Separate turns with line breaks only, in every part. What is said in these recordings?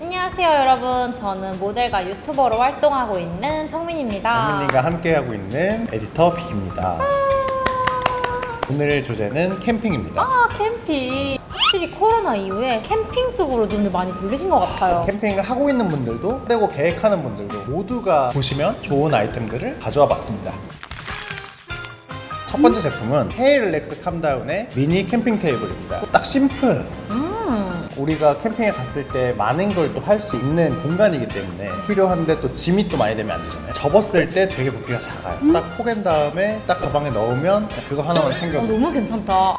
안녕하세요 여러분 저는 모델과 유튜버로 활동하고 있는 성민입니다
정민이가 함께하고 있는 에디터 빅입니다. 오늘 주제는 캠핑입니다.
아 캠핑 확실히 코로나 이후에 캠핑 쪽으로 눈을 많이 돌리신 것 같아요
캠핑을 하고 있는 분들도 그리고 계획하는 분들도 모두가 보시면 좋은 아이템들을 가져와 봤습니다. 첫 번째 제품은 헤이 릴렉스 캄다운의 미니 캠핑 테이블입니다. 딱 심플.
음
우리가 캠핑에 갔을 때 많은 걸 또 할 수 있는 공간이기 때문에 필요한데 또 짐이 또 많이 되면 안 되잖아요. 접었을 때 되게 부피가 작아요. 딱 포갠 다음에 딱 가방에 넣으면 그거 하나만
어,
챙겨도
너무 괜찮다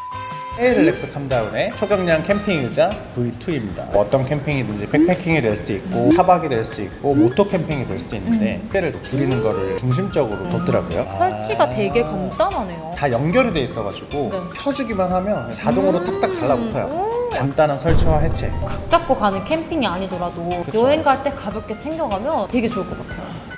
릴렉스 캄다운의 초경량 캠핑 의자 V2입니다. 어떤 캠핑이든지 백패킹이 될 수도 있고 차박이 될 수도 있고 모토 캠핑이 될 수도 있는데 무게를 더 줄이는 거를 중심적으로 뒀더라고요.
설치가 되게 간단하네요
다 연결이 돼 있어가지고
네.
켜주기만 하면 자동으로
음.
탁탁 달라붙어요.
오.
간단한 설치와 해체.
각 잡고 가는 캠핑이 아니더라도
그쵸.
여행 갈 때 가볍게 챙겨가면 되게 좋을 것 같아요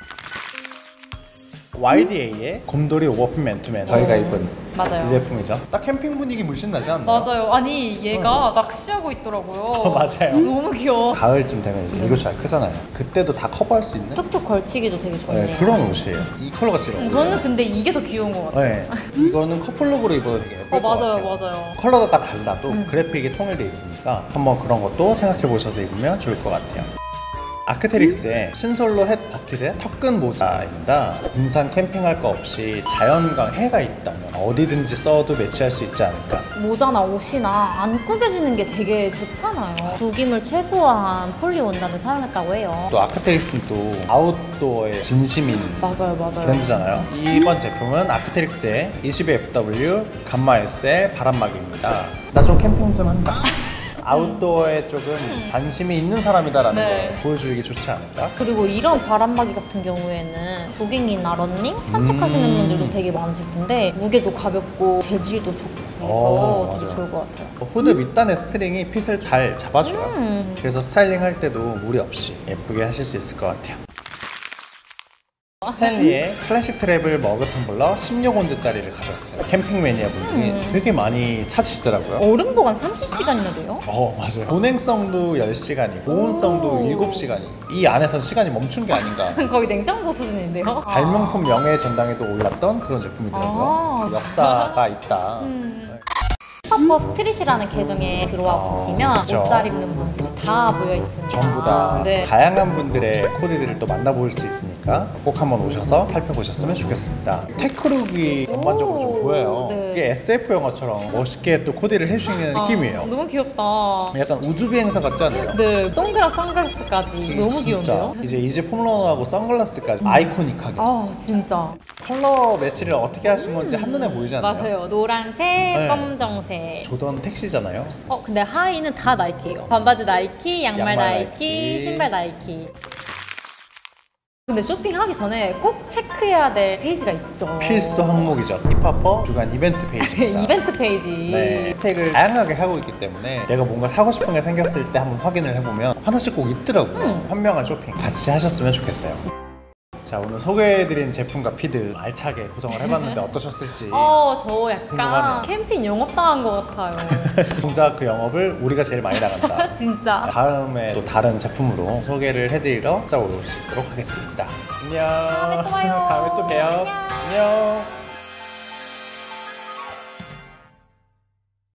YDA의 곰돌이 오버핏 맨투맨 저희가 입은
맞아요
이 제품이죠. 딱 캠핑 분위기 물씬 나지 않나요?
맞아요 아니 얘가 낚시하고 있더라고요
어, 맞아요.
너무 귀여워
가을쯤 되면 이제 이거 잘 크잖아요. 그때도 다 커버할 수 있는
툭툭 걸치기도 되게 좋네요
네, 그런 옷이에요. 이 컬러가 제일
음,
어울려요.
저는 근데 이게 더 귀여운 것 같아요
네. 이거는 커플룩으로 입어도 되게 예쁠
어
것
맞아요
같아요.
맞아요
컬러가 달라도
음.
그래픽이 통일돼 있으니까 한번 그런 것도 생각해 보셔서 입으면 좋을 것 같아요. 아크테릭스의 신솔로 햇 버킷의 턱근 모자입니다. 등산 캠핑할 거 없이 자연과 해가 있다면 어디든지 써도 매치할 수 있지 않을까.
모자나 옷이나 안 구겨지는 게 되게 좋잖아요 구김을 최소화한 폴리 원단을 사용했다고 해요
또 아크테릭스는 또 아웃도어의 진심인
맞아요 맞아요
브랜드잖아요. 이번 제품은 아크테릭스의 22FW 감마 SL 바람막이입니다. 나 좀 캠핑 좀 한다. 아웃도어에 조금 관심이 있는 사람이다라는
음. 네.
걸 보여주기 좋지 않을까?
그리고 이런 바람막이 같은 경우에는 조깅이나 런닝 산책하시는
음.
분들도 되게 많으실 텐데 무게도 가볍고 재질도 좋고 해서
어,
되게
맞아요.
좋을 것 같아요
후드 밑단의 스트링이 핏을 잘 잡아줘요.
음.
그래서 스타일링 할 때도 무리 없이 예쁘게 하실 수 있을 것 같아요. 스탠리의 클래식 트래블 머그 텀블러 16온즈짜리를 가져왔어요. 캠핑 매니아 분들이
음.
되게 많이 찾으시더라고요.
얼음 보관 30시간이나 돼요?
어 맞아요 보냉성도 10시간이고 보온성도
오.
7시간이 이 안에선 시간이 멈춘 게 아닌가
거의 냉장고 수준인데요?
발명품 명예 전당에도 올랐던 그런 제품이더라고요
아.
역사가 있다
음. 슈퍼 스트릿이라는 계정에 들어와
아,
보시면
그쵸.
옷잘 입는 분들이 다 모여 있습니다.
전부 다
네.
다양한 분들의 코디들을 또 만나볼 수 있으니까 꼭 한번 오셔서 살펴보셨으면 좋겠습니다 테크룩이 전반적으로 좀
오,
보여요
네.
이게 SF 영화처럼 멋있게 또 코디를 해주시는
아,
느낌이에요
너무 귀엽다.
약간 우주 비행사 같지 않나요?
네, 동그란 선글라스까지 너무
진짜
귀여운데요?
이제 이제 폼런하고 선글라스까지 아이코닉하게
아, 진짜.
컬러 매치를 어떻게 하신 건지 한눈에 보이지 않나요?
맞아요. 노란색, 검정색.
조던 택시잖아요.
어, 근데 하의는 다 나이키예요. 반바지 나이키, 양말,
양말
나이키,
나이키.
신발 나이키. 근데 쇼핑하기 전에 꼭 체크해야 될 페이지가 있죠.
필수 항목이죠. 힙합퍼 주간 이벤트 페이지입니다.
이벤트 페이지.
네, 혜택을 다양하게 하고 있기 때문에 내가 뭔가 사고 싶은 게 생겼을 때 한번 확인을 해보면 하나씩 꼭 있더라고요.
음.
현명한 쇼핑 같이 하셨으면 좋겠어요. 자 오늘 소개해드린 제품과 피드 알차게 구성을 해봤는데 어떠셨을지
어, 저 약간
궁금하네요.
캠핑 영업당한 것 같아요.
정작 그 영업을 우리가 제일 많이 나간다.
진짜.
다음에 또 다른 제품으로 소개를 해드리러 있도록 하겠습니다. 안녕.
다음에 또 봐요.
다음에 또 봬요.
안녕.
안녕.